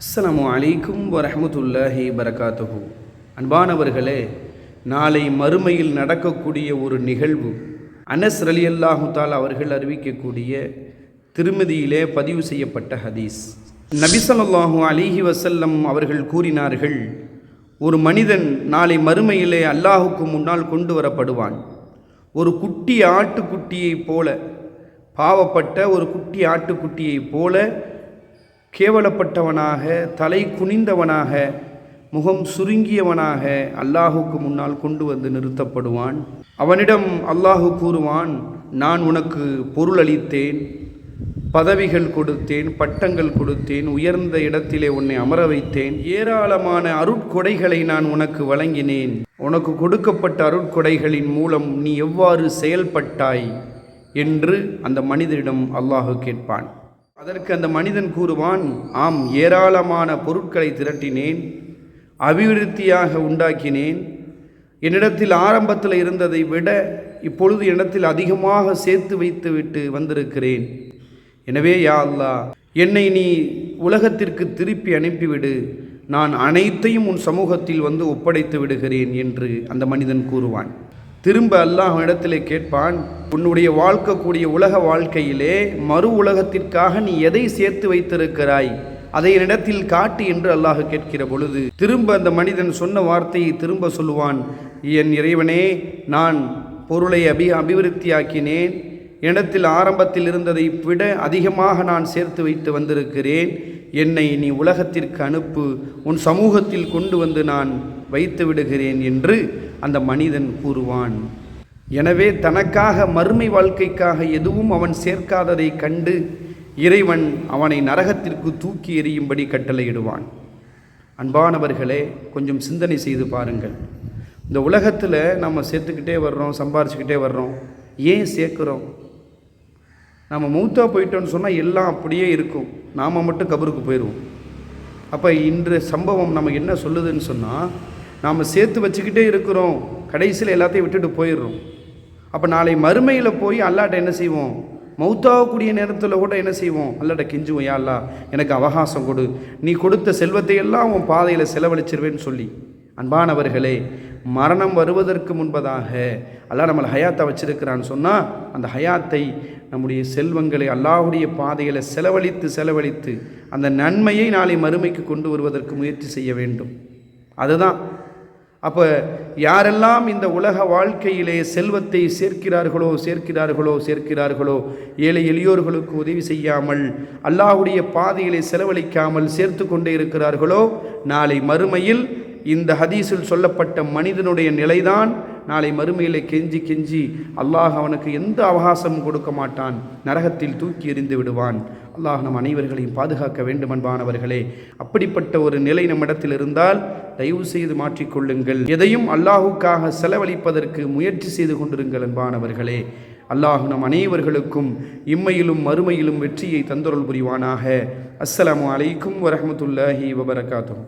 அஸ்லாம் அலைக்கும் வரமத்துல்லாஹி பரகாத்துஹு அன்பானவர்களே நாளை மறுமையில் நடக்கக்கூடிய ஒரு நிகழ்வு அனஸ் அலி அல்லாஹுத்தால் அவர்கள் அறிவிக்கக்கூடிய திருமதியிலே பதிவு செய்யப்பட்ட ஹதீஸ். நபிசல்லாஹு அலிஹி வசல்லம் அவர்கள் கூறினார்கள் ஒரு மனிதன் நாளை மறுமையிலே அல்லாஹுக்கு முன்னால் கொண்டு வரப்படுவான். ஒரு குட்டி ஆட்டுக்குட்டியைப் போல பாவப்பட்ட ஒரு குட்டி ஆட்டுக்குட்டியைப் போல கேவலப்பட்டவனாக தலை குனிந்தவனாக முகம் சுருங்கியவனாக அல்லாஹுக்கு முன்னால் கொண்டு வந்து நிறுத்தப்படுவான். அவனிடம் அல்லாஹு கூறுவான் நான் உனக்கு பொருள் அளித்தேன் பதவிகள் கொடுத்தேன் பட்டங்கள் கொடுத்தேன் உயர்ந்த இடத்திலே உன்னை அமர வைத்தேன். ஏராளமான அருட்கொடைகளை நான் உனக்கு வழங்கினேன். உனக்கு கொடுக்கப்பட்ட அருட்கொடைகளின் மூலம் நீ எவ்வாறு செயல்பட்டாய்? என்று அந்த மனிதரிடம் அல்லாஹு கேட்பான். அதற்கு அந்த மனிதன் கூறுவான் ஆம் ஏராளமான பொருட்களை திரட்டினேன் அபிவிருத்தியாக உண்டாக்கினேன். என்னிடத்தில் ஆரம்பத்தில் இருந்ததை விட இப்பொழுது இடத்தில் அதிகமாக சேர்த்து வைத்து விட்டு வந்திருக்கிறேன். எனவே யா அல்லா என்னை நீ உலகத்திற்கு திருப்பி அனுப்பிவிடு. நான் அனைத்தையும் உன் சமூகத்தில் வந்து ஒப்படைத்து விடுகிறேன் என்று அந்த மனிதன் கூறுவான். திரும்ப அல்லாஹ் இடத்திலே கேட்பான் உன்னுடைய வாழ்க்கக்கூடிய உலக வாழ்க்கையிலே மறு உலகத்திற்காக நீ எதை சேர்த்து வைத்திருக்கிறாய்? அதை என்னிடத்தில் காட்டு என்று அல்லாஹ் கேட்கிற பொழுது திரும்ப அந்த மனிதன் சொன்ன வார்த்தையை திரும்ப சொல்லுவான் என் இறைவனே நான் பொருளை அபி அபிவிருத்தியாக்கினேன். இடத்தில் ஆரம்பத்தில் இருந்ததை விட அதிகமாக நான் சேர்த்து வைத்து வந்திருக்கிறேன். என்னை நீ உலகத்திற்கு அனுப்பு உன் சமூகத்தில் கொண்டு வந்து நான் வைத்து விடுகிறேன் என்று அந்த மனிதன் கூறுவான் எனவே தனக்காக மறுமை வாழ்க்கைக்காக எதுவும் அவன் சேர்க்காததை கண்டு இறைவன் அவனை நரகத்திற்கு தூக்கி எறியும்படி கட்டளையிடுவான். அன்பானவர்களே கொஞ்சம் சிந்தனை செய்து பாருங்கள். இந்த உலகத்தில் நம்ம சேர்த்துக்கிட்டே வர்றோம் சம்பாரிச்சுக்கிட்டே வர்றோம். ஏன் சேர்க்குறோம்? நம்ம மூத்தா போயிட்டோன்னு சொன்னால் எல்லாம் அப்படியே இருக்கும். நாம் மட்டும் கபருக்கு போயிடுவோம் அப்போ இன்று சம்பவம் நம்ம என்ன சொல்லுதுன்னு சொன்னால் நாம் சேர்த்து வச்சுக்கிட்டே இருக்கிறோம். கடைசியில் எல்லாத்தையும் விட்டுட்டு போயிடுறோம். அப்போ நாளை மறுமையில் போய் அல்லாட்ட என்ன செய்வோம்? மௌத்தாகக்கூடிய நேரத்தில் கூட என்ன செய்வோம்? அல்லாட்ட கெஞ்சுவோம் யா அல்லா எனக்கு அவகாசம் கொடு. நீ கொடுத்த செல்வத்தை எல்லாம் உன் பாதையில் செலவழிச்சிருவேன்னு சொல்லி. அன்பானவர்களே மரணம் வருவதற்கு முன்பதாக அல்லாஹ் நம்மளை ஹயாத்தை வச்சிருக்கிறான்னு சொன்னால் அந்த ஹயாத்தை நம்முடைய செல்வங்களை அல்லாஹுடைய பாதையில் செலவழித்து செலவழித்து அந்த நன்மையை நாளை மறுமைக்கு கொண்டு வருவதற்கு முயற்சி செய்ய வேண்டும். அதுதான் அப்போ யாரெல்லாம் இந்த உலக வாழ்க்கையிலே செல்வத்தை சேர்க்கிறார்களோ சேர்க்கிறார்களோ சேர்க்கிறார்களோ ஏழை எளியோர்களுக்கு உதவி செய்யாமல் அல்லாஹுடைய பாதையிலே செலவழிக்காமல் சேர்த்து கொண்டே இருக்கிறார்களோ நாளை மறுமையில் இந்த ஹதீஸில் சொல்லப்பட்ட மனிதனுடைய நிலைதான். நாளை மறுமையிலே கெஞ்சி கெஞ்சி அல்லாஹ் அவனுக்கு எந்த அவகாசமும் கொடுக்க மாட்டான். நரகத்தில் தூக்கி எறிந்து விடுவான். அல்லாஹ் நம் அனைவர்களையும் பாதுகாக்க வேண்டும் அன்பானவர்களே. அப்படிப்பட்ட ஒரு நிலை நம்மிடத்தில் இருந்தால் தயவு செய்து மாற்றிக்கொள்ளுங்கள். எதையும் அல்லாஹுக்காக செலவழிப்பதற்கு முயற்சி செய்து கொண்டிருங்கள் அன்பானவர்களே. அல்லாஹ் நம் அனைவர்களுக்கும் இம்மையிலும் மறுமையிலும் வெற்றியை தந்தொருள் புரிவானாக. அஸ்ஸலாமு அலைக்கும் வரமத்துல்லாஹி வபரகாத்தும்